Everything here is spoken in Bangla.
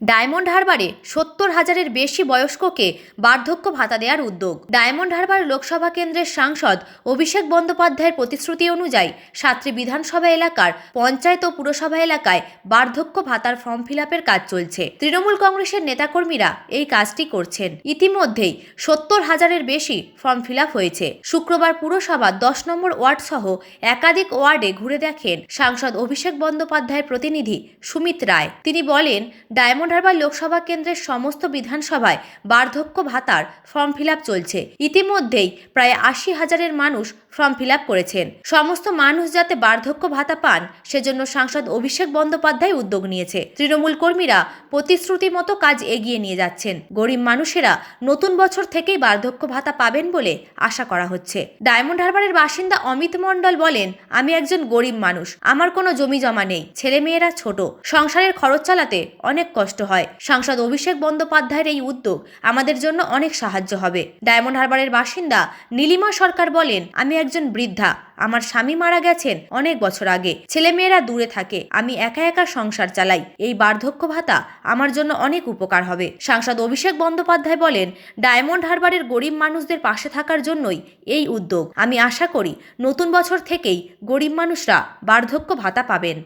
ডায়মন্ড হারবারে সত্তর হাজারের বেশি বয়স্ককে বার্ধক্য ভাতা দেওয়ার উদ্যোগ। ডায়মন্ড হারবার লোকসভা কেন্দ্রের সাংসদ অভিষেক বন্দ্যোপাধ্যায়ের প্রতিশ্রুতি অনুযায়ী সাতটি বিধানসভা এলাকার পঞ্চায়েত ও পুরসভা এলাকায় বার্ধক্য ভাতার ফর্ম ফিল কাজ চলছে। তৃণমূল কংগ্রেসের নেতাকর্মীরা এই কাজটি করছেন। ইতিমধ্যেই সত্তর হাজারের বেশি ফর্ম ফিল হয়েছে। শুক্রবার পুরসভা দশ নম্বর ওয়ার্ড সহ একাধিক ওয়ার্ডে ঘুরে দেখেন সাংসদ অভিষেক বন্দ্যোপাধ্যায়ের প্রতিনিধি সুমিত রায়। তিনি বলেন, ডায়মন্ড হারবার লোকসভা কেন্দ্রের সমস্ত বিধানসভায় বার্ধক্য ভাতার ফর্ম ফিল চলছে। ইতিমধ্যেই প্রায় আশি হাজারের মানুষ ফর্ম ফিল করেছেন। সমস্ত মানুষ যাতে বার্ধক্য ভাতা পান, সেজন্য সাংসদ অভিষেক বন্দ্যোপাধ্যায় উদ্যোগ নিয়েছে। তৃণমূল কর্মীরা প্রতিশ্রুতি মতো কাজ এগিয়ে নিয়ে যাচ্ছেন। গরিব মানুষেরা নতুন বছর থেকেই বার্ধক্য ভাতা পাবেন বলে আশা করা হচ্ছে। ডায়মন্ড হারবারের বাসিন্দা অমিত মণ্ডল বলেন, আমি একজন গরিব মানুষ। আমার কোনো জমি জমা নেই। ছেলে মেয়েরা ছোট। সংসারের খরচ চালাতে অনেক কষ্ট হয়। সাংসদ অভিষেক বন্দ্যোপাধ্যায়ের এই উদ্যোগ আমাদের জন্য অনেক সাহায্য হবে। ডায়মন্ড হারবারের বাসিন্দা নীলিমা সরকার বলেন, আমি একজন বৃদ্ধা। আমার স্বামী মারা গেছেন অনেক বছর আগে। ছেলেমেয়েরা দূরে থাকে। আমি একা একা সংসার চালাই। এই বার্ধক্য ভাতা আমার জন্য অনেক উপকার হবে। সাংসদ অভিষেক বন্দ্যোপাধ্যায় বলেন, ডায়মন্ড হারবারের গরিব মানুষদের পাশে থাকার জন্যই এই উদ্যোগ। আমি আশা করি নতুন বছর থেকেই গরিব মানুষরা বার্ধক্য ভাতা পাবেন।